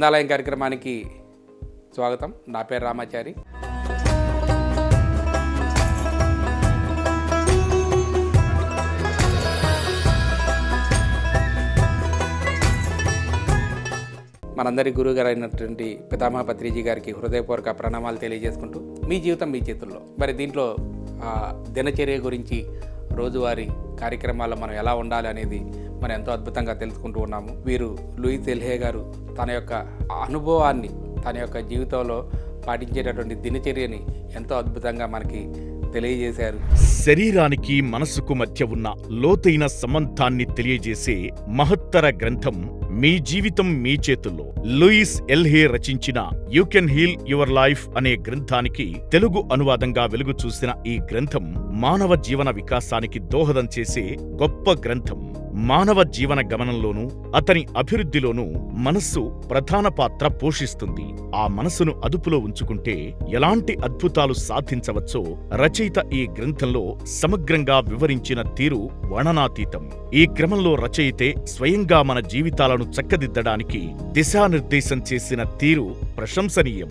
గ్రంథాలయం కార్యక్రమానికి స్వాగతం. నా పేరు రామాచారి. మనందరి గురువుగారు అయినటువంటి పితామహ పత్రిజీ గారికి హృదయపూర్వక ప్రణామాలు తెలియజేసుకుంటూ మీ జీవితం మీ చేతుల్లో. మరి దీంట్లో ఆ, దినచర్య గురించి రోజువారీ కార్యక్రమాల్లో మనం ఎలా ఉండాలి అనేది మనం ఎంతో అద్భుతంగా తెలుసుకుంటూ ఉన్నాము. వీరు లూయిస్ ఎల్హే గారు తన యొక్క అనుభవాన్ని తన యొక్క జీవితంలో పాటించేటటువంటి దినచర్యని ఎంతో అద్భుతంగా మనకి తెలియజేశారు. శరీరానికి మనసుకు మధ్య ఉన్న లోతైన సంబంధాన్ని తెలియజేసే మహత్తర గ్రంథం మీ జీవితం మీ చేతుల్లో. లూయిస్ ఎల్హే రచించిన you can heal your life అనే గ్రంథానికి తెలుగు అనువాదంగా వెలుగు చూసిన ఈ గ్రంథం మానవ జీవన వికాసానికి దోహదం చేసే గొప్ప గ్రంథం. మానవ జీవన గమనంలోనూ అతని అభివృద్ధిలోనూ మనస్సు ప్రధాన పాత్ర పోషిస్తుంది. ఆ మనసును అదుపులో ఉంచుకుంటే ఎలాంటి అద్భుతాలు సాధించవచ్చో రచయిత ఈ గ్రంథంలో సమగ్రంగా వివరించిన తీరు వర్ణనాతీతం. ఈ క్రమంలో రచయితే స్వయంగా మన జీవితాలను చక్కదిద్దడానికి దిశానిర్దేశం చేసిన తీరు ప్రశంసనీయం.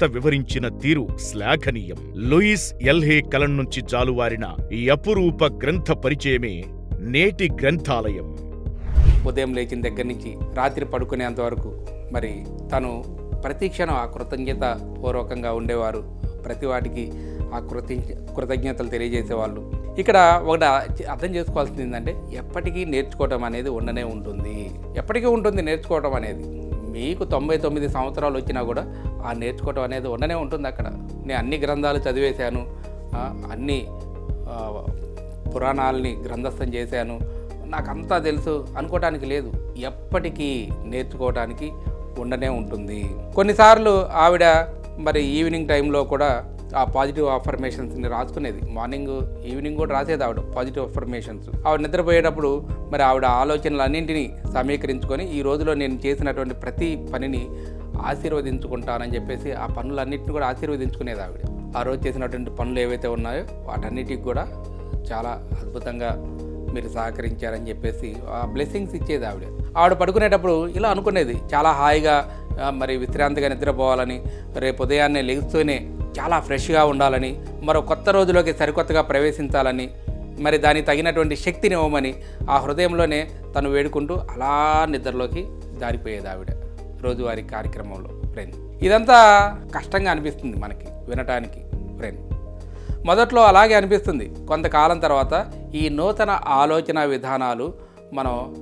వివరించిన తీరు శ్లాఘనీయం. లూయిస్ ఎల్హే కలం నుంచి జాలువారిన ఈ అపురూప గ్రంథ పరిచయమే నేటి గ్రంథాలయం. ఉదయం లేచిన దగ్గర నుంచి రాత్రి పడుకునేంత వరకు మరి తను ప్రతి క్షణం ఆ కృతజ్ఞత పూర్వకంగా ఉండేవారు. ప్రతి వాటికి ఆ కృతజ్ఞ కృతజ్ఞతలు తెలియజేసేవాళ్ళు. ఇక్కడ ఒకటి అర్థం చేసుకోవాల్సింది ఏంటంటే ఎప్పటికీ నేర్చుకోవటం అనేది ఉండనే ఉంటుంది. ఎప్పటికీ ఉంటుంది నేర్చుకోవటం అనేది. మీకు తొంభై తొమ్మిది సంవత్సరాలు వచ్చినా కూడా ఆ నేర్చుకోవటం అనేది ఉండనే ఉంటుంది అక్కడ. నేను అన్ని గ్రంథాలు చదివేశాను అన్ని పురాణాలని గ్రంథస్థం చేశాను. నాకంతా తెలుసు అనుకోవటానికి లేదు. ఎప్పటికీ నేర్చుకోవటానికి ఉండనే ఉంటుంది. కొన్నిసార్లు ఆవిడ మరి ఈవినింగ్ టైంలో కూడా ఆ పాజిటివ్ అఫర్మేషన్స్ని రాసుకునేది. మార్నింగ్ ఈవినింగ్ కూడా రాసేది ఆవిడ పాజిటివ్ అఫర్మేషన్స్ ఆవిడ నిద్రపోయేటప్పుడు మరి ఆవిడ ఆలోచనలు అన్నింటినీ సమీకరించుకొని ఈ రోజులో నేను చేసినటువంటి ప్రతి పనిని ఆశీర్వదించుకుంటానని చెప్పేసి ఆ పనులన్నింటిని కూడా ఆశీర్వదించుకునేది ఆవిడ. ఆ రోజు చేసినటువంటి పనులు ఏవైతే ఉన్నాయో వాటన్నిటికి కూడా చాలా అద్భుతంగా మీరు సహకరించారని చెప్పేసి ఆ బ్లెస్సింగ్స్ ఇచ్చేది ఆవిడ. ఆవిడ పడుకునేటప్పుడు ఇలా అనుకునేది. చాలా హాయిగా మరి విశ్రాంతిగా నిద్రపోవాలని రేపు ఉదయాన్నే లెగుస్తూనే చాలా ఫ్రెష్గా ఉండాలని మరో కొత్త రోజులోకి సరికొత్తగా ప్రవేశించాలని మరి దానికి తగినటువంటి శక్తిని ఇవ్వమని ఆ హృదయంలోనే తను వేడుకుంటూ అలా నిద్రలోకి జారిపోయేది ఆవిడ రోజువారీ కార్యక్రమంలో. ఫ్రెండ్. ఇదంతా కష్టంగా అనిపిస్తుంది మనకి వినటానికి ఫ్రెండ్. మొదట్లో అలాగే అనిపిస్తుంది. కొంతకాలం తర్వాత ఈ నూతన ఆలోచన విధానాలు మనం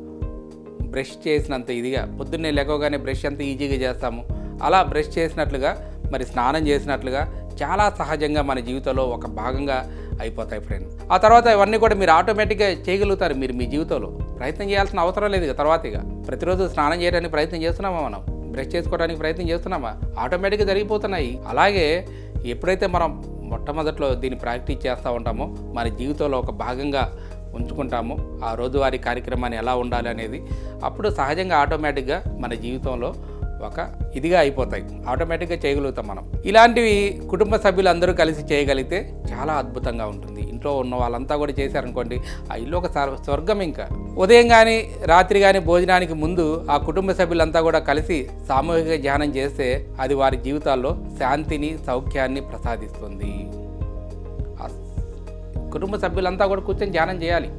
బ్రష్ చేసినంత ఇదిగా పొద్దున్నే లేవగానే బ్రష్ ఎంత ఈజీగా చేస్తాము. అలా బ్రష్ చేసినట్లుగా మరి స్నానం చేసినట్లుగా చాలా సహజంగా మన జీవితంలో ఒక భాగంగా అయిపోతాయి ఫ్రెండ్ ఆ తర్వాత ఇవన్నీ కూడా మీరు ఆటోమేటిక్గా చేయగలుగుతారు మీరు మీ జీవితంలో. ప్రయత్నం చేయాల్సిన అవసరం లేదు ఇక తర్వాత ఇక. ప్రతిరోజు స్నానం చేయడానికి ప్రయత్నం చేస్తున్నామా మనం? బ్రష్ చేసుకోవడానికి ప్రయత్నం చేస్తున్నామా? ఆటోమేటిక్గా జరిగిపోతున్నాయి. అలాగే ఎప్పుడైతే మనం మొట్టమొదట్లో దీన్ని ప్రాక్టీస్ చేస్తూ ఉంటామో మన జీవితంలో ఒక భాగంగా ఉంచుకుంటామో ఆ రోజువారీ కార్యక్రమాన్ని ఎలా ఉండాలి అనేది అప్పుడు సహజంగా ఆటోమేటిక్గా మన జీవితంలో ఒక ఇదిగా అయిపోతాయి. ఆటోమేటిక్గా చేయగలుగుతాం మనం. ఇలాంటివి కుటుంబ సభ్యులు అందరూ కలిసి చేయగలిగితే చాలా అద్భుతంగా ఉంటుంది. ఇంట్లో ఉన్న వాళ్ళంతా కూడా చేశారనుకోండి ఆ ఇల్లు ఒక స్వర్గం ఇంకా. ఉదయం కానీ రాత్రి కానీ భోజనానికి ముందు ఆ కుటుంబ సభ్యులంతా కూడా కలిసి సామూహిక ధ్యానం చేస్తే అది వారి జీవితాల్లో శాంతిని సౌఖ్యాన్ని ప్రసాదిస్తుంది. కుటుంబ సభ్యులంతా కూడా కూర్చొని ధ్యానం చేయాలి.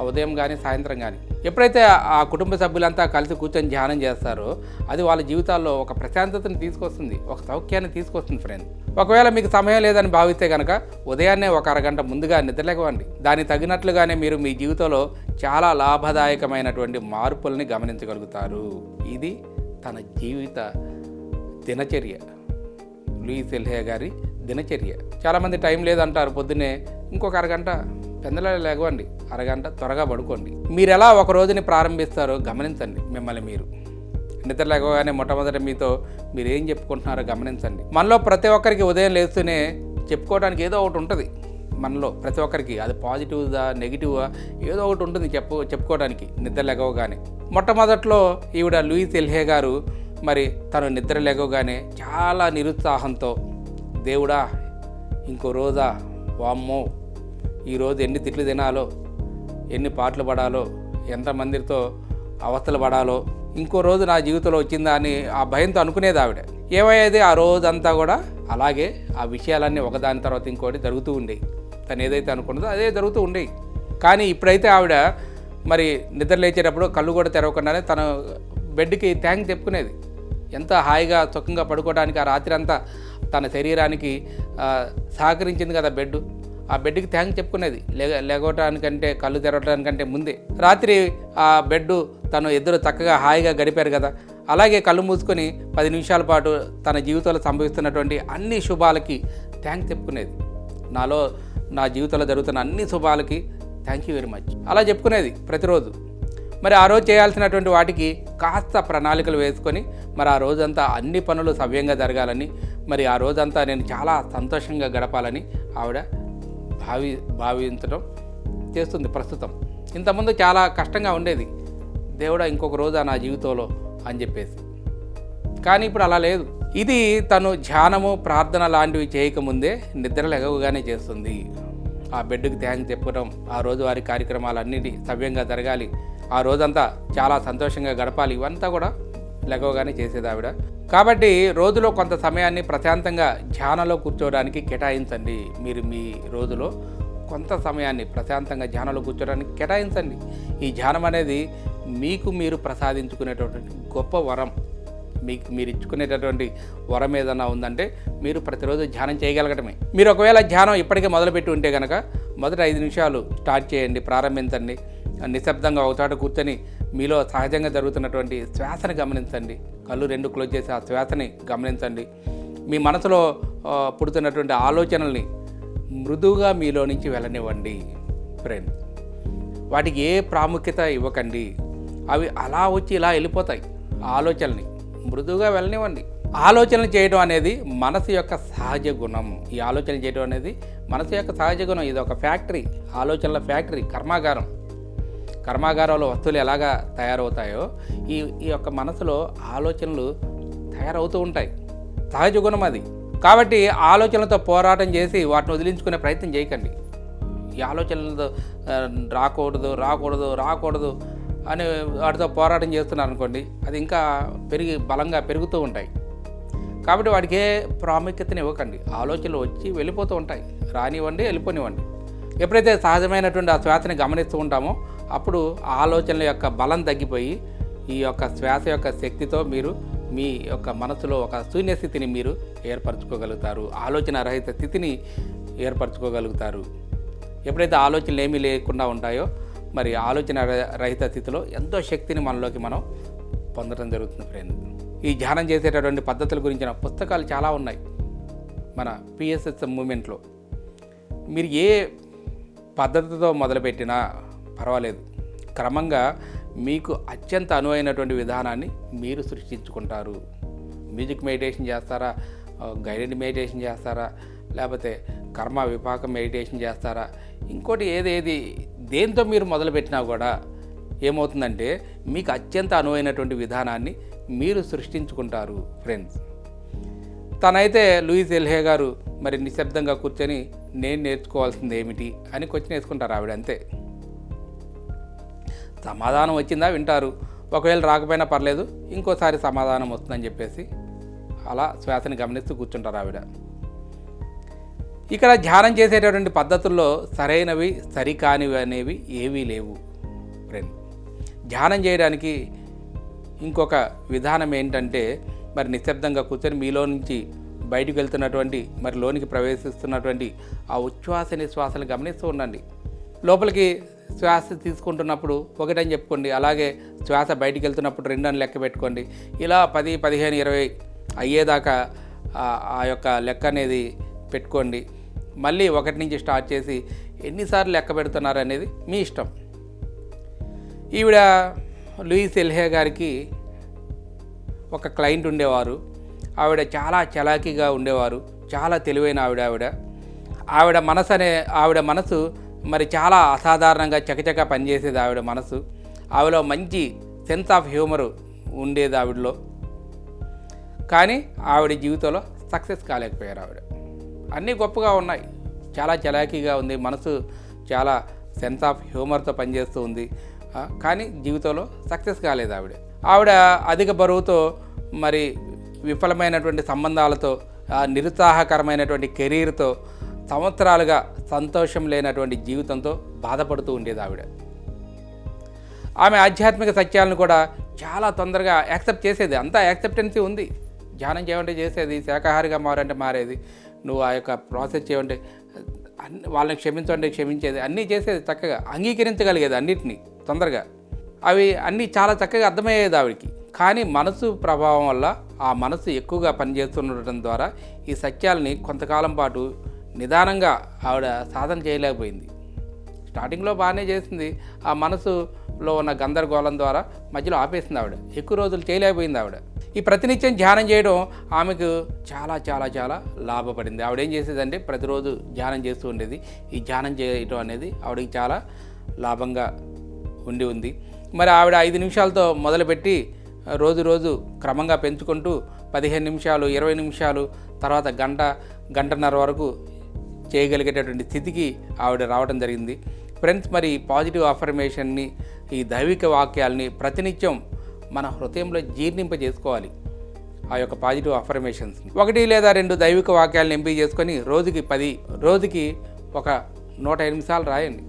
ఉదయం కానీ సాయంత్రం కానీ ఎప్పుడైతే ఆ కుటుంబ సభ్యులంతా కలిసి కూర్చొని ధ్యానం చేస్తారో అది వాళ్ళ జీవితాల్లో ఒక ప్రశాంతతను తీసుకొస్తుంది ఒక సౌఖ్యాన్ని తీసుకొస్తుంది ఫ్రెండ్ ఒకవేళ మీకు సమయం లేదని భావిస్తే కనుక ఉదయాన్నే ఒక అరగంట ముందుగా నిద్రలేకవండి దానికి తగినట్లుగానే మీరు మీ జీవితంలో చాలా లాభదాయకమైనటువంటి మార్పుల్ని గమనించగలుగుతారు. ఇది తన జీవిత దినచర్య. లూయిస్ ఎల్హే గారి దినచర్య. చాలామంది టైం లేదంటారు పొద్దున్నే ఇంకొక అరగంట పెందల లేగవండి అరగంట త్వరగా పడుకోండి. మీరు ఎలా ఒక రోజుని ప్రారంభిస్తారో గమనించండి మిమ్మల్ని మీరు. నిద్ర లేకగానే మొట్టమొదటి మీతో మీరు ఏం చెప్పుకుంటున్నారో గమనించండి. మనలో ప్రతి ఒక్కరికి ఉదయం లేస్తూనే చెప్పుకోవడానికి ఏదో ఒకటి ఉంటుంది. మనలో ప్రతి ఒక్కరికి అది పాజిటివ్దా నెగిటివా ఏదో ఒకటి ఉంటుంది చెప్పు చెప్పుకోవడానికి నిద్ర లేగవగానే మొట్టమొదట్లో ఈవిడ లూయిస్ ఎల్హే గారు మరి తను నిద్ర లేగవగానే చాలా నిరుత్సాహంతో దేవుడా ఇంకో రోజా వామ్మో ఈరోజు ఎన్ని తిట్లు తినాలో ఎన్ని పాటలు పడాలో ఎంతమందితో అవస్థలు పడాలో ఇంకో రోజు నా జీవితంలో వచ్చిందా అని ఆ భయంతో అనుకునేది ఆవిడ. ఏమయ్యేది? ఆ రోజంతా కూడా అలాగే ఆ విషయాలన్నీ ఒకదాని తర్వాత ఇంకోటి జరుగుతూ ఉండేవి తను ఏదైతే అనుకున్నదో అదే జరుగుతూ ఉండేవి కానీ ఇప్పుడైతే ఆవిడ మరి నిద్ర లేచేటప్పుడు కళ్ళు కూడా తెరవకుండానే తన బెడ్కి థ్యాంక్ చెప్పుకునేది ఎంత హాయిగా సుఖంగా పడుకోవడానికి ఆ రాత్రి అంతా తన శరీరానికి సహకరించింది కదా బెడ్ ఆ బెడ్కి థ్యాంక్ చెప్పుకునేది. లేగ లేగవటానికంటే కళ్ళు తెరవటానికంటే ముందే. రాత్రి ఆ బెడ్ తను ఇద్దరు చక్కగా హాయిగా గడిపారు కదా. అలాగే కళ్ళు మూసుకొని పది నిమిషాల పాటు తన జీవితంలో సంభవిస్తున్నటువంటి అన్ని శుభాలకి థ్యాంక్ చెప్పుకునేది. నాలో నా జీవితంలో జరుగుతున్న అన్ని శుభాలకి థ్యాంక్ యూ వెరీ మచ్ అలా చెప్పుకునేది ప్రతిరోజు. మరి ఆ రోజు చేయాల్సినటువంటి వాటికి కాస్త ప్రణాళికలు వేసుకొని మరి ఆ రోజంతా అన్ని పనులు సవ్యంగా జరగాలని మరి ఆ రోజంతా నేను చాలా సంతోషంగా గడపాలని ఆవిడ భావి భావించడం చేస్తుంది ప్రస్తుతం. ఇంతకుముందు చాలా కష్టంగా ఉండేది. దేవుడా ఇంకొక రోజు నా జీవితంలో అని చెప్పేసి. కానీ ఇప్పుడు అలా లేదు. ఇది తను ధ్యానము ప్రార్థన లాంటివి చేయకముందే నిద్ర లెగవగానే చేస్తుంది. ఆ బెడ్కి థ్యాంక్ చెప్పడం ఆ రోజువారి కార్యక్రమాలన్నిటి సవ్యంగా జరగాలి. ఆ రోజంతా చాలా సంతోషంగా గడపాలి. ఇవంతా కూడా లెగవగానే చేసేది ఆవిడ. కాబట్టి రోజులో కొంత సమయాన్ని ప్రశాంతంగా ధ్యానంలో కూర్చోవడానికి కేటాయించండి. మీరు మీ రోజులో కొంత సమయాన్ని ప్రశాంతంగా ధ్యానంలో కూర్చోవడానికి కేటాయించండి. ఈ ధ్యానం అనేది మీకు మీరు ప్రసాదించుకునేటటువంటి గొప్ప వరం. మీకు మీరు ఇచ్చుకునేటటువంటి వరం ఏదన్నా ఉందంటే మీరు ప్రతిరోజు ధ్యానం చేయగలగటమే. మీరు ఒకవేళ ధ్యానం ఇప్పటికే మొదలుపెట్టి ఉంటే కనుక మొదట ఐదు నిమిషాలు స్టార్ట్ చేయండి ప్రారంభించండి. నిశ్శబ్దంగా ఒక కూర్చొని మీలో సహజంగా జరుగుతున్నటువంటి శ్వాసని గమనించండి. కళ్ళు రెండు క్లోజ్ చేసి ఆ శ్వాసని గమనించండి. మీ మనసులో పుడుతున్నటువంటి ఆలోచనల్ని మృదువుగా మీలో నుంచి వెళ్ళనివ్వండి ఫ్రెండ్ వాటికి ఏ ప్రాముఖ్యత ఇవ్వకండి. అవి అలా వచ్చి ఇలా వెళ్ళిపోతాయి ఆ మృదువుగా వెళ్ళనివ్వండి. ఆలోచనలు చేయడం అనేది మనసు యొక్క సహజ గుణం. ఈ ఆలోచన చేయడం అనేది మనసు యొక్క సహజ గుణం. ఇది ఒక ఫ్యాక్టరీ. ఆలోచనల ఫ్యాక్టరీ కర్మాగారం. కర్మాగారంలో వస్తువులు ఎలాగా తయారవుతాయో ఈ ఈ యొక్క మనసులో ఆలోచనలు తయారవుతూ ఉంటాయి. సహజ గుణం అది. కాబట్టి ఆలోచనలతో పోరాటం చేసి వాటిని వదిలించుకునే ప్రయత్నం చేయకండి. ఈ ఆలోచనలతో రాకూడదు రాకూడదు రాకూడదు అని వాటితో పోరాటం చేస్తున్నారు అనుకోండి అది ఇంకా పెరిగి బలంగా పెరుగుతూ ఉంటాయి. కాబట్టి వాటికి ఏ ప్రాముఖ్యతని ఇవ్వకండి. ఆలోచనలు వచ్చి వెళ్ళిపోతూ ఉంటాయి. రానివ్వండి వెళ్ళిపోనివ్వండి. ఎప్పుడైతే సహజమైనటువంటి ఆ శ్వాసని గమనిస్తూ ఉంటామో అప్పుడు ఆలోచనల యొక్క బలం తగ్గిపోయి ఈ యొక్క శ్వాస యొక్క శక్తితో మీరు మీ యొక్క మనసులో ఒక శూన్య స్థితిని మీరు ఏర్పరచుకోగలుగుతారు. ఆలోచన రహిత స్థితిని ఏర్పరచుకోగలుగుతారు. ఎప్పుడైతే ఆలోచనలు ఏమీ లేకుండా ఉంటాయో మరి ఆలోచన రహిత స్థితిలో ఎంతో శక్తిని మనలోకి మనం పొందడం జరుగుతుంది ఫ్రెండ్. ఈ ధ్యానం చేసేటటువంటి పద్ధతుల గురించిన పుస్తకాలు చాలా ఉన్నాయి మన పిఎస్ఎస్ మూమెంట్లో. మీరు ఏ పద్ధతితో మొదలుపెట్టినా పర్వాలేదు. క్రమంగా మీకు అత్యంత అనువైనటువంటి విధానాన్ని మీరు సృష్టించుకుంటారు. మ్యూజిక్ మెడిటేషన్ చేస్తారా? గైడెడ్ మెడిటేషన్ చేస్తారా? లేకపోతే కర్మ విపాక మెడిటేషన్ చేస్తారా? ఇంకోటి ఏదేది దేంతో మీరు మొదలుపెట్టినా కూడా ఏమవుతుందంటే మీకు అత్యంత అనువైనటువంటి విధానాన్ని మీరు సృష్టించుకుంటారు ఫ్రెండ్స్ తనైతే లూయిస్ ఎల్హే గారు మరి నిశ్శబ్దంగా కూర్చొని నేను నేర్చుకోవాల్సింది ఏమిటి అని క్వశ్చన్ వేసుకుంటారు ఆవిడ అంతే. సమాధానం వచ్చిందా వింటారు. ఒకవేళ రాకపోయినా పర్లేదు ఇంకోసారి సమాధానం వస్తుందని చెప్పేసి అలా శ్వాసని గమనిస్తూ కూర్చుంటారు ఆవిడ. ఇక్కడ ధ్యానం చేసేటటువంటి పద్ధతుల్లో సరైనవి సరికానివి అనేవి ఏవీ లేవు. ఫ్రెండ్ ధ్యానం చేయడానికి ఇంకొక విధానం ఏంటంటే మరి నిశ్శబ్దంగా కూర్చొని మీలో నుంచి బయటికి వెళ్తున్నటువంటి మరి లోనికి ప్రవేశిస్తున్నటువంటి ఆ ఉచ్ఛ్వాస నిశ్వాసాలు గమనిస్తూ ఉండండి. లోపలికి శ్వాస తీసుకుంటున్నప్పుడు ఒకటని చెప్పుకోండి అలాగే శ్వాస బయటికి వెళ్తున్నప్పుడు రెండు అని లెక్క పెట్టుకోండి. ఇలా పది పదిహేను ఇరవై అయ్యేదాకా ఆ యొక్క లెక్క అనేది పెట్టుకోండి. మళ్ళీ ఒకటి నుంచి స్టార్ట్ చేసి ఎన్నిసార్లు లెక్క పెడుతున్నారు అనేది మీ ఇష్టం. ఈవిడ లూయిస్ ఎల్హే గారికి ఒక క్లయింట్ ఉండేవారు. ఆవిడ చాలా చలాకీగా ఉండేవారు. చాలా తెలివైన ఆవిడ ఆవిడ. ఆవిడ మనసు అనే ఆవిడ మనసు మరి చాలా అసాధారణంగా చకచక పనిచేసేది ఆవిడ మనసు. ఆవిడలో మంచి సెన్స్ ఆఫ్ హ్యూమర్ ఉండేది ఆవిడలో. కానీ ఆవిడ జీవితంలో సక్సెస్ కాలేకపోయారు ఆవిడ. అన్నీ గొప్పగా ఉన్నాయి. చాలా చలాకీగా ఉంది. మనసు చాలా సెన్స్ ఆఫ్ హ్యూమర్తో పనిచేస్తూ ఉంది. కానీ జీవితంలో సక్సెస్ కాలేదు ఆవిడ. ఆవిడ అధిక బరువుతో మరి విఫలమైనటువంటి సంబంధాలతో నిరుత్సాహకరమైనటువంటి కెరీర్తో సంవత్సరాలుగా సంతోషం లేనటువంటి జీవితంతో బాధపడుతూ ఉండేది ఆవిడ. ఆమె ఆధ్యాత్మిక సత్యాలను కూడా చాలా తొందరగా యాక్సెప్ట్ చేసేది. అంతా యాక్సెప్టెన్సీ ఉంది. ధ్యానం చేయమంటే చేసేది. శాకాహారిగా మారంటే మారేది. నువ్వు ఆ యొక్క ప్రాసెస్ చేయండి అన్ని వాళ్ళని క్షమించండి క్షమించేది అన్నీ చేసేది చక్కగా అంగీకరించగలిగేది అన్నిటినీ తొందరగా. అవి అన్నీ చాలా చక్కగా అర్థమయ్యేది ఆవిడకి. కానీ మనసు ప్రభావం వల్ల ఆ మనసు ఎక్కువగా పనిచేస్తుండటం ద్వారా ఈ సత్యాలని కొంతకాలం పాటు నిదానంగా ఆవిడ సాధన చేయలేకపోయింది. స్టార్టింగ్లో బాగానే చేసింది. ఆ మనసు లో ఉన్న గందరగోళం ద్వారా మధ్యలో ఆపేసింది ఆవిడ. ఎక్కువ రోజులు చేయలేకపోయింది ఆవిడ. ఈ ప్రతినిత్యం ధ్యానం చేయడం ఆమెకు చాలా చాలా చాలా లాభపడింది. ఆవిడ ఏం చేసేదంటే ప్రతిరోజు ధ్యానం చేస్తూ ఉండేది. ఈ ధ్యానం చేయటం అనేది ఆవిడకి చాలా లాభంగా ఉండి ఉంది. మరి ఆవిడ ఐదు నిమిషాలతో మొదలుపెట్టి రోజు రోజు క్రమంగా పెంచుకుంటూ పదిహేను నిమిషాలు ఇరవై నిమిషాలు తర్వాత గంట గంటన్నర వరకు చేయగలిగేటటువంటి స్థితికి ఆవిడ రావడం జరిగింది. ఫ్రెండ్స్ మరి పాజిటివ్ అఫర్మేషన్ని ఈ దైవిక వాక్యాల్ని ప్రతినిత్యం మన హృదయంలో జీర్ణింపజేసుకోవాలి. ఆ యొక్క పాజిటివ్ అఫర్మేషన్స్ ఒకటి లేదా రెండు దైవిక వాక్యాలను ఎంపిక చేసుకొని రోజుకి పది రోజుకి ఒక నూట నిమిషాలు రాయండి.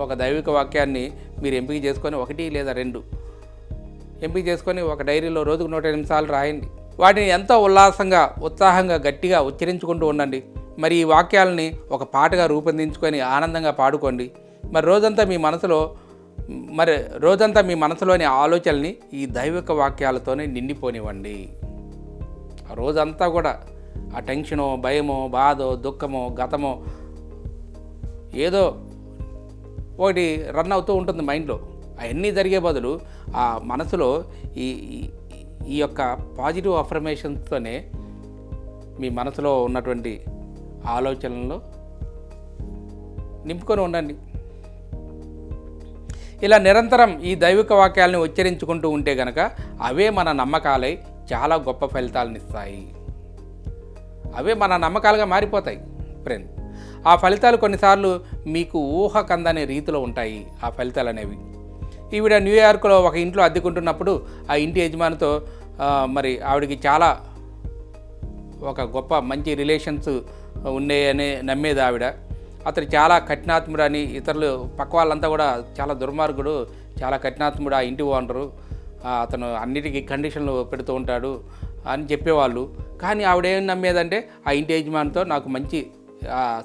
ఒక దైవిక వాక్యాన్ని మీరు ఎంపిక చేసుకొని ఒకటి లేదా రెండు ఎంపిక చేసుకొని ఒక డైరీలో రోజుకు నూట నిమిషాలు రాయండి. వాటిని ఎంతో ఉల్లాసంగా ఉత్సాహంగా గట్టిగా ఉచ్చరించుకుంటూ ఉండండి. మరి ఈ వాక్యాలని ఒక పాటగా రూపొందించుకొని ఆనందంగా పాడుకోండి. మరి రోజంతా మీ మనసులో మరి రోజంతా మీ మనసులోని ఆలోచనల్ని ఈ దైవిక వాక్యాలతోనే నిండిపోనివ్వండి. రోజంతా కూడా ఆ టెన్షనో భయమో బాధో దుఃఖమో గతమో ఏదో ఒకటి రన్ అవుతూ ఉంటుంది మైండ్లో. అవన్నీ జరిగే బదులు ఆ మనసులో ఈ ఈ- యొక్క పాజిటివ్ అఫర్మేషన్స్తోనే మీ మనసులో ఉన్నటువంటి ఆలోచనలను నింపుకొని ఉండండి. ఇలా నిరంతరం ఈ దైవిక వాక్యాలను ఉచ్చరించుకుంటూ ఉంటే గనక అవే మన నమ్మకాలై చాలా గొప్ప ఫలితాలను ఇస్తాయి అవే మన నమ్మకాలుగా మారిపోతాయి ఫ్రెండ్ ఆ ఫలితాలు కొన్నిసార్లు మీకు ఊహ కందనే రీతిలో ఉంటాయి ఆ ఫలితాలు అనేవి ఈవిడ న్యూయార్క్లో ఒక ఇంట్లో అద్దెకుంటున్నప్పుడు ఆ ఇంటి యజమానితో మరి ఆవిడకి చాలా ఒక గొప్ప మంచి రిలేషన్స్ ఉన్నాయని నమ్మేది ఆవిడ. అతడు చాలా కఠినాత్ముడు అని ఇతరులు పక్క వాళ్ళంతా కూడా చాలా దుర్మార్గుడు చాలా కఠినాత్ముడు ఆ ఇంటి ఓనరు అతను అన్నిటికీ కండిషన్లు పెడుతూ ఉంటాడు అని చెప్పేవాళ్ళు. కానీ ఆవిడేం నమ్మేదంటే ఆ ఇంటి యజమానితో నాకు మంచి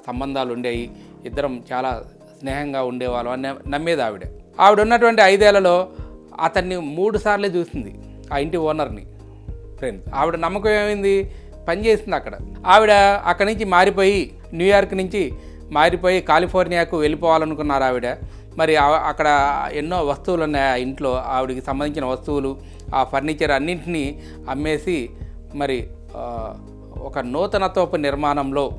సంబంధాలు ఉండేవి ఇద్దరం చాలా స్నేహంగా ఉండేవాళ్ళం అని నమ్మేది ఆవిడ. ఆవిడ ఉన్నటువంటి ఐదేళ్ళలో అతన్ని మూడు సార్లే చూసింది ఆ ఇంటి ఓనర్ని ఫ్రెండ్స్ ఆవిడ నమ్మకం ఏమైంది? పని చేసింది అక్కడ. ఆవిడ అక్కడి నుంచి మారిపోయి న్యూయార్క్ నుంచి మారిపోయి కాలిఫోర్నియాకు వెళ్ళిపోవాలనుకున్నారు ఆవిడ. మరి అక్కడ ఎన్నో వస్తువులు ఉన్నాయి ఆ ఇంట్లో. ఆవిడకి సంబంధించిన వస్తువులు ఆ ఫర్నిచర్ అన్నింటినీ అమ్మేసి మరి ఒక నూతనత్వపు నిర్మాణంలో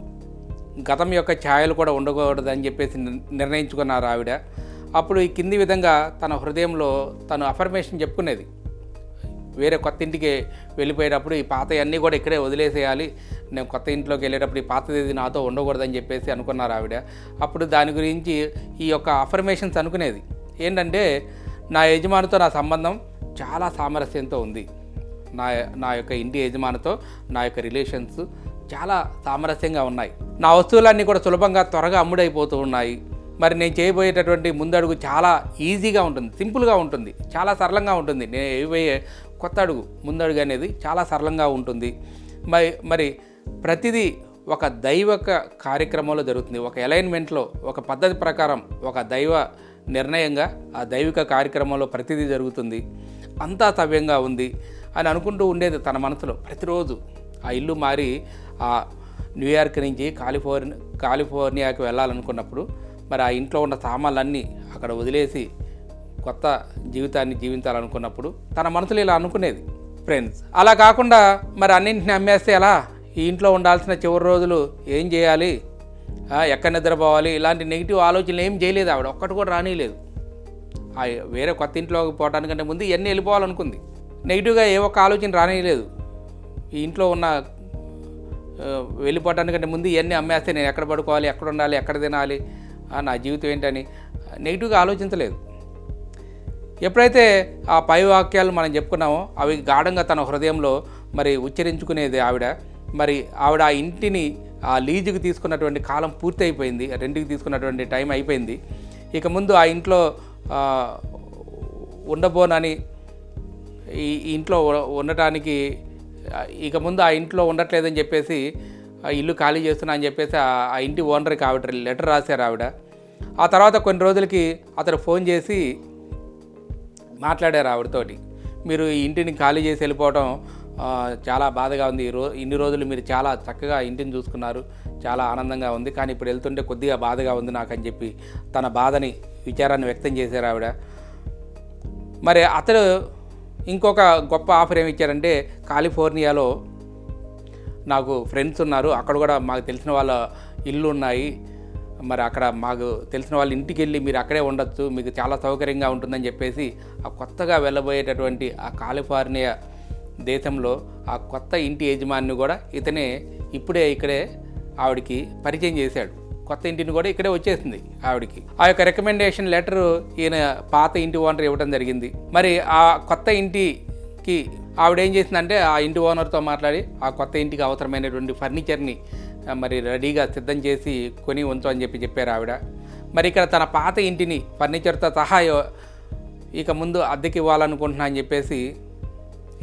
గతం యొక్క ఛాయలు కూడా ఉండకూడదని చెప్పేసి నిర్ణయించుకున్నారు ఆవిడ. అప్పుడు ఈ కింది విధంగా తన హృదయంలో తను అఫర్మేషన్ చెప్పుకునేది. వేరే కొత్త ఇంటికి వెళ్ళిపోయేటప్పుడు ఈ పాత అన్నీ కూడా ఇక్కడే వదిలేసేయాలి. నేను కొత్త ఇంట్లోకి వెళ్ళేటప్పుడు ఈ పాతది నాతో ఉండకూడదని చెప్పేసి అనుకున్నారు ఆవిడ. అప్పుడు దాని గురించి ఈ యొక్క అఫర్మేషన్స్ అనుకునేది. ఏంటంటే నా యజమానితో నా సంబంధం చాలా సామరస్యంతో ఉంది. నా నా యొక్క ఇంటి యజమానితో నా యొక్క రిలేషన్స్ చాలా సామరస్యంగా ఉన్నాయి. నా వస్తువులన్నీ కూడా సులభంగా త్వరగా అమ్ముడైపోతూ ఉన్నాయి. మరి నేను చేయబోయేటటువంటి ముందడుగు చాలా ఈజీగా ఉంటుంది. సింపుల్గా ఉంటుంది. చాలా సరళంగా ఉంటుంది. నేను వేయబోయే కొత్త అడుగు ముందడుగు అనేది చాలా సరళంగా ఉంటుంది. మరి మరి ప్రతిదీ ఒక దైవక కార్యక్రమంలో జరుగుతుంది. ఒక అలైన్మెంట్లో ఒక పద్ధతి ప్రకారం ఒక దైవ నిర్ణయంగా ఆ దైవిక కార్యక్రమంలో ప్రతిదీ జరుగుతుంది. అంతా సవ్యంగా ఉంది అని అనుకుంటూ ఉండేది తన మనసులో. ప్రతిరోజు ఆ ఇల్లు మారి ఆ న్యూయార్క్ నుంచి కాలిఫోర్ని కాలిఫోర్నియాకి వెళ్ళాలనుకున్నప్పుడు మరి ఆ ఇంట్లో ఉన్న సామాన్లన్నీ అక్కడ వదిలేసి కొత్త జీవితాన్ని జీవించాలనుకున్నప్పుడు తన మనసులో ఇలా అనుకునేది ఫ్రెండ్స్ అలా కాకుండా మరి అన్నింటిని అమ్మేస్తే ఎలా? ఈ ఇంట్లో ఉండాల్సిన చివరి రోజులు ఏం చేయాలి? ఎక్కడ నిద్రపోవాలి? ఇలాంటి నెగిటివ్ ఆలోచనలు ఏం చేయలేదు ఆవిడ ఒక్కటి కూడా రానిలేదు ఆ వేరే కొత్త ఇంట్లోకి పోవడానికంటే ముందు ఇవన్నీ వెళ్ళిపోవాలనుకుంది. నెగిటివ్గా ఏ ఒక్క ఆలోచన రానియలేదు. ఈ ఇంట్లో ఉన్న ఆ, వెళ్ళిపోవడానికంటే ముందు ఇవన్నీ అమ్మేస్తే నేను ఎక్కడ పడుకోవాలి ఎక్కడ ఉండాలి ఎక్కడ తినాలి నా జీవితం ఏంటని. నెగిటివ్గా ఆలోచించలేదు. ఎప్పుడైతే ఆ పై వాక్యాలు మనం చెప్పుకున్నామో అవి గాఢంగా తన హృదయంలో మరి ఉచ్చరించుకునేది ఆవిడ. మరి ఆవిడ ఆ ఇంటిని ఆ లీజుకి తీసుకున్నటువంటి కాలం పూర్తి అయిపోయింది రెండుకి తీసుకున్నటువంటి టైం అయిపోయింది. ఇక ముందు ఆ ఇంట్లో ఉండబోనని ఈ ఇంట్లో ఉండటానికి ఇక ముందు ఆ ఇంట్లో ఉండట్లేదని చెప్పేసి ఆ ఇల్లు ఖాళీ చేస్తున్నా అని చెప్పేసి ఆ- ఆ ఇంటి ఓనర్కి ఆవిడ లెటర్ రాశారు ఆవిడ. ఆ తర్వాత కొన్ని రోజులకి అతను ఫోన్ చేసి మాట్లాడారు ఆవిడతోటి. మీరు ఈ ఇంటిని ఖాళీ చేసి వెళ్ళిపోవడం చాలా బాధగా ఉంది. ఈ రో ఇన్ని రోజులు మీరు చాలా చక్కగా ఇంటిని చూసుకున్నారు. చాలా ఆనందంగా ఉంది. కానీ ఇప్పుడు వెళ్తుంటే కొద్దిగా బాధగా ఉంది నాకు అని చెప్పి తన బాధని విచారాన్ని వ్యక్తం చేశారు ఆవిడ. మరి అతడు ఇంకొక గొప్ప ఆఫర్ ఏమి ఇచ్చారంటే కాలిఫోర్నియాలో నాకు ఫ్రెండ్స్ ఉన్నారు. అక్కడ కూడా మాకు తెలిసిన వాళ్ళ ఇల్లు ఉన్నాయి. మరి అక్కడ మాకు తెలిసిన వాళ్ళ ఇంటికి వెళ్ళి మీరు అక్కడే ఉండొచ్చు మీకు చాలా సౌకర్యంగా ఉంటుందని చెప్పేసి ఆ కొత్తగా వెళ్ళబోయేటటువంటి ఆ కాలిఫోర్నియా దేశంలో ఆ కొత్త ఇంటి యజమాని కూడా ఇతనే ఇప్పుడే ఇక్కడే ఆవిడకి పరిచయం చేశాడు. కొత్త ఇంటిని కూడా ఇక్కడే వచ్చేసింది ఆవిడకి. ఆ యొక్క రికమెండేషన్ లెటర్ ఈయన పాత ఇంటి ఓనర్ ఇవ్వడం జరిగింది. మరి ఆ కొత్త ఇంటికి ఆవిడ ఏం చేసిందంటే ఆ ఇంటి ఓనర్తో మాట్లాడి ఆ కొత్త ఇంటికి అవసరమైనటువంటి ఫర్నిచర్ని మరి రెడీగా సిద్ధం చేసి కొని ఉంచు అని చెప్పి చెప్పారు ఆవిడ. మరి ఇక్కడ తన పాత ఇంటిని ఫర్నిచర్తో సహా ఇక ముందు అద్దెకి ఇవ్వాలనుకుంటున్నా అని చెప్పేసి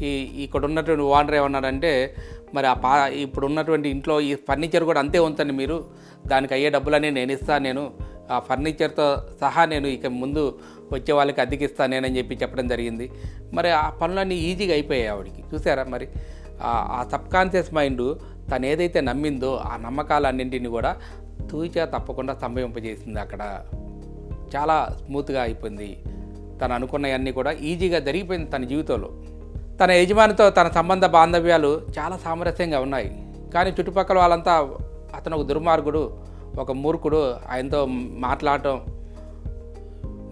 ఈ ఇక్కడ ఉన్నటువంటి ఓనర్ ఏమన్నారంటే మరి ఆ పా ఇప్పుడు ఉన్నటువంటి ఇంట్లో ఈ ఫర్నిచర్ కూడా అంతే ఉంచండి మీరు. దానికి అయ్యే డబ్బులనే నేను ఇస్తాను నేను ఆ ఫర్నిచర్తో సహా నేను ఇక ముందు వచ్చే వాళ్ళకి అద్దెకిస్తాను నేనని చెప్పి చెప్పడం జరిగింది. మరి ఆ పనులన్నీ ఈజీగా అయిపోయాయి ఆవిడకి. చూసారా మరి? ఆ- ఆ సబ్కాన్షియస్ మైండ్ తను ఏదైతే నమ్మిందో ఆ నమ్మకాలన్నింటినీ కూడా తూచా తప్పకుండా సంభవింపజేసింది అక్కడ. చాలా స్మూత్గా అయిపోయింది. తను అనుకున్నవన్నీ కూడా ఈజీగా జరిగిపోయింది తన జీవితంలో. తన యజమానితో తన సంబంధ బాంధవ్యాలు చాలా సామరస్యంగా ఉన్నాయి. కానీ చుట్టుపక్కల వాళ్ళంతా అతను ఒక దుర్మార్గుడు ఒక మూర్ఖుడు ఆయనతో మాట్లాడటం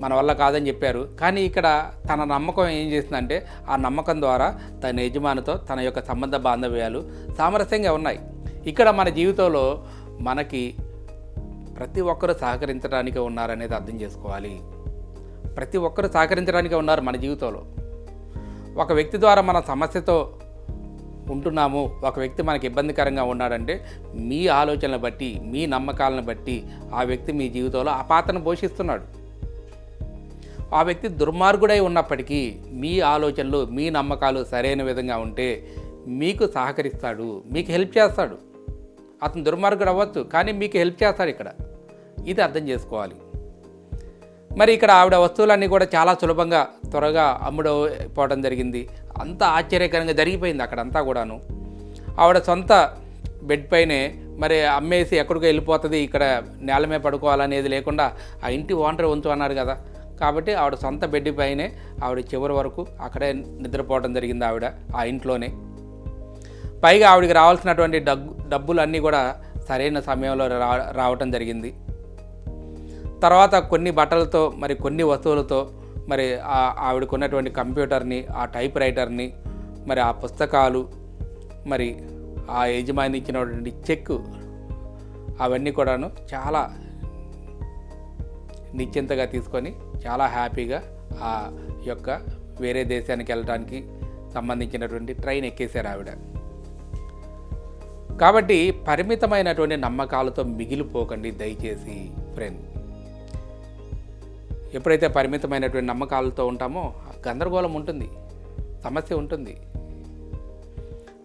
మన వల్ల కాదని చెప్పారు. కానీ ఇక్కడ తన నమ్మకం ఏం చేసిందంటే ఆ నమ్మకం ద్వారా తన యజమానితో తన యొక్క సంబంధ బాంధవ్యాలు సామరస్యంగా ఉన్నాయి. ఇక్కడ మన జీవితంలో మనకి ప్రతి ఒక్కరూ సహకరించడానికి ఉన్నారనేది అర్థం చేసుకోవాలి. ప్రతి ఒక్కరూ సహకరించడానికి ఉన్నారు మన జీవితంలో. ఒక వ్యక్తి ద్వారా మన సమస్యతో ఉంటున్నాము ఒక వ్యక్తి మనకి ఇబ్బందికరంగా ఉన్నాడంటే మీ ఆలోచనలు బట్టి మీ నమ్మకాలను బట్టి ఆ వ్యక్తి మీ జీవితంలో ఆ పాత్రను పోషిస్తున్నాడు. ఆ వ్యక్తి దుర్మార్గుడై ఉన్నప్పటికీ మీ ఆలోచనలు మీ నమ్మకాలు సరైన విధంగా ఉంటే మీకు సహకరిస్తాడు మీకు హెల్ప్ చేస్తాడు. అతను దుర్మార్గుడు అవ్వచ్చు కానీ మీకు హెల్ప్ చేస్తాడు ఇక్కడ. ఇది అర్థం చేసుకోవాలి. మరి ఇక్కడ ఆవిడ వస్తువులన్నీ కూడా చాలా సులభంగా త్వరగా అమ్ముడైపోవడం జరిగింది. అంత ఆశ్చర్యకరంగా జరిగిపోయింది అక్కడంతా కూడాను. ఆవిడ సొంత బెడ్ పైనే మరి అమ్మేసి ఎక్కడికో వెళ్ళిపోతుంది ఇక్కడ నేల మీద పడుకోవాలనేది లేకుండా ఆ ఇంటి ఓనర్ ఉంచు అన్నారు కదా. కాబట్టి ఆవిడ సొంత బెడ్ పైనే ఆవిడ చివరి వరకు అక్కడే నిద్రపోవడం జరిగింది ఆవిడ ఆ ఇంట్లోనే. పైగా ఆవిడకి రావాల్సినటువంటి డబ్బు డబ్బులు అన్నీ కూడా సరైన సమయంలో రా రావటం జరిగింది. తర్వాత కొన్ని బట్టలతో మరి కొన్ని వస్తువులతో మరి ఆవిడకున్నటువంటి కంప్యూటర్ని ఆ టైప్ రైటర్ని మరి ఆ పుస్తకాలు మరి ఆ యజమాని ఇచ్చినటువంటి చెక్ అవన్నీ కూడాను చాలా నిశ్చింతగా తీసుకొని చాలా హ్యాపీగా ఆ యొక్క వేరే దేశానికి వెళ్ళడానికి సంబంధించినటువంటి ట్రైన్ ఎక్కేశారు ఆవిడ. కాబట్టి పరిమితమైనటువంటి నమ్మకాలతో మిగిలిపోకండి దయచేసి ఫ్రెండ్ ఎప్పుడైతే పరిమితమైనటువంటి నమ్మకాలతో ఉంటామో గందరగోళం ఉంటుంది సమస్య ఉంటుంది.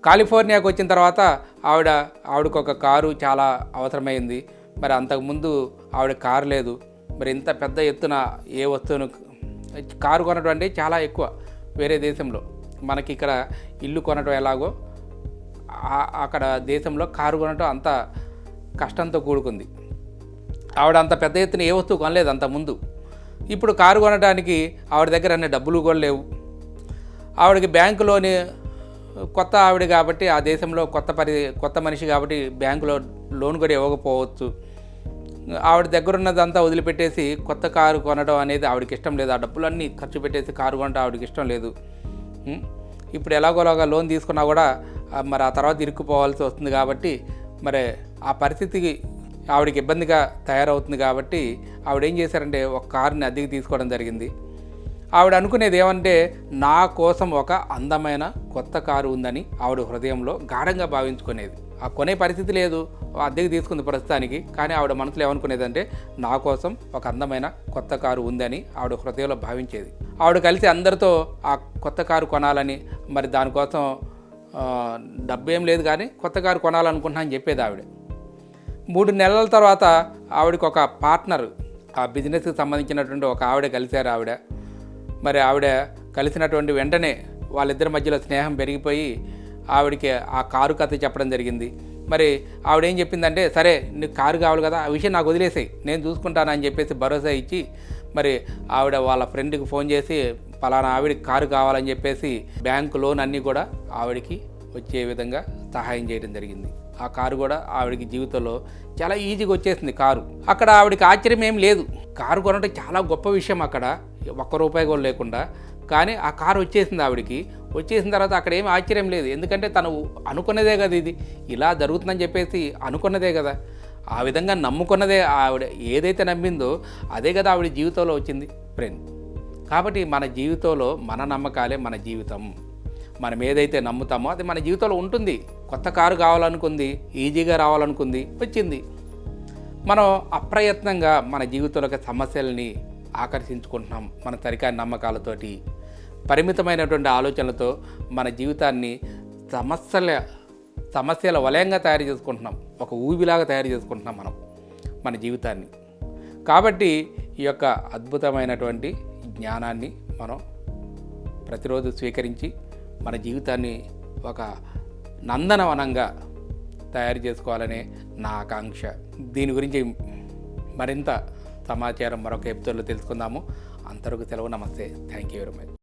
కాలిఫోర్నియాకు వచ్చిన తర్వాత ఆవిడ ఆవిడకు ఒక కారు చాలా అవసరమైంది. మరి అంతకుముందు ఆవిడ కారు లేదు. మరి ఇంత పెద్ద ఎత్తున ఏ వస్తువును కారు కొనడం అంటే చాలా ఎక్కువ వేరే దేశంలో. మనకి ఇక్కడ ఇల్లు కొనడం ఎలాగో అక్కడ దేశంలో కారు కొనడం అంత కష్టంతో కూడుకుంది. ఆవిడ అంత పెద్ద ఎత్తున ఏ వస్తువు కొనలేదు అంత ముందు. ఇప్పుడు కారు కొనడానికి ఆవిడ దగ్గర అన్ని డబ్బులు కూడా లేవు. ఆవిడకి బ్యాంకులోని కొత్త ఆవిడ కాబట్టి ఆ దేశంలో కొత్త పరి కొత్త మనిషి కాబట్టి బ్యాంకులో లోన్ కూడా ఇవ్వకపోవచ్చు. ఆవిడ దగ్గర ఉన్నదంతా వదిలిపెట్టేసి కొత్త కారు కొనడం అనేది ఆవిడకి ఇష్టం లేదు. ఆ డబ్బులన్నీ ఖర్చు పెట్టేసి కారు కొనడం ఆవిడకి ఇష్టం లేదు. ఇప్పుడు ఎలాగోలాగా లోన్ తీసుకున్నా కూడా మరి ఆ తర్వాత ఇరుక్కుపోవాల్సి వస్తుంది కాబట్టి మరి ఆ పరిస్థితికి ఆవిడకి ఇబ్బందిగా తయారవుతుంది కాబట్టి ఆవిడ ఏం చేశారంటే ఒక కారుని అద్దెకి తీసుకోవడం జరిగింది. ఆవిడ అనుకునేది ఏమంటే నా కోసం ఒక అందమైన కొత్త కారు ఉందని ఆవిడ హృదయంలో గాఢంగా భావించుకునేది. ఆ కొనే పరిస్థితి లేదు. అద్దెకి తీసుకుంది ప్రస్తుతానికి. కానీ ఆవిడ మనసులో ఏమనుకునేదంటే నా కోసం ఒక అందమైన కొత్త కారు ఉందని ఆవిడ హృదయంలో భావించేది. ఆవిడ కలిసి అందరితో ఆ కొత్త కారు కొనాలని మరి దానికోసం డబ్బు ఏం లేదు కానీ కొత్త కారు కొనాలనుకుంటున్నా అని చెప్పేది ఆవిడ. మూడు నెలల తర్వాత ఆవిడకి ఒక పార్ట్నర్ ఆ బిజినెస్కి సంబంధించినటువంటి ఒక ఆవిడ కలిశారు ఆవిడ. మరి ఆవిడ కలిసినటువంటి వెంటనే వాళ్ళిద్దరి మధ్యలో స్నేహం పెరిగిపోయి ఆవిడకి ఆ కారు కథ చెప్పడం జరిగింది. మరి ఆవిడ ఏం చెప్పిందంటే సరే నీకు కారు కావాలి కదా ఆ విషయం నాకు వదిలేసాయి నేను చూసుకుంటానని చెప్పేసి భరోసా ఇచ్చి మరి ఆవిడ వాళ్ళ ఫ్రెండ్కి ఫోన్ చేసి పలానా ఆవిడకి కారు కావాలని చెప్పేసి బ్యాంకు లోన్ అన్నీ కూడా ఆవిడకి వచ్చే విధంగా సహాయం చేయడం జరిగింది. ఆ కారు కూడా ఆవిడకి జీవితంలో చాలా ఈజీగా వచ్చేసింది కారు. అక్కడ ఆవిడకి ఆశ్చర్యం ఏం లేదు. కారు కొనడం చాలా గొప్ప విషయం అక్కడ ఒక్క రూపాయి కూడా లేకుండా. కానీ ఆ కారు వచ్చేసింది ఆవిడకి. వచ్చేసిన తర్వాత అక్కడ ఏం ఆశ్చర్యం లేదు. ఎందుకంటే తను అనుకున్నదే కదా ఇది. ఇలా జరుగుతుందని చెప్పేసి అనుకున్నదే కదా. ఆ విధంగా నమ్ముకున్నదే ఆవిడ ఏదైతే నమ్మిందో అదే కదా ఆవిడ జీవితంలో వచ్చింది. ఫ్రెండ్. కాబట్టి మన జీవితంలో మన నమ్మకాలే మన జీవితం. మనం ఏదైతే నమ్ముతామో అది మన జీవితంలో ఉంటుంది. కొత్త కారు కావాలనుకుంది ఈజీగా రావాలనుకుంది వచ్చింది. మనం అప్రయత్నంగా మన జీవితంలోకి సమస్యల్ని ఆకర్షించుకుంటున్నాం మన సరికాని నమ్మకాలతోటి. పరిమితమైనటువంటి ఆలోచనలతో మన జీవితాన్ని సమస్యల సమస్యల వలయంగా తయారు చేసుకుంటున్నాం. ఒక ఊబిలాగా తయారు చేసుకుంటున్నాం మనం మన జీవితాన్ని. కాబట్టి ఈ యొక్క అద్భుతమైనటువంటి జ్ఞానాన్ని మనం ప్రతిరోజు స్వీకరించి మన జీవితాన్ని ఒక నందనవనంగా తయారు చేసుకోవాలనే నా ఆకాంక్ష. దీని గురించి మరింత సమాచారం మరొక ఎపిసోడ్లో తెలుసుకుందాము. అంతవరకు సెలవు నమస్తే. Thank you very much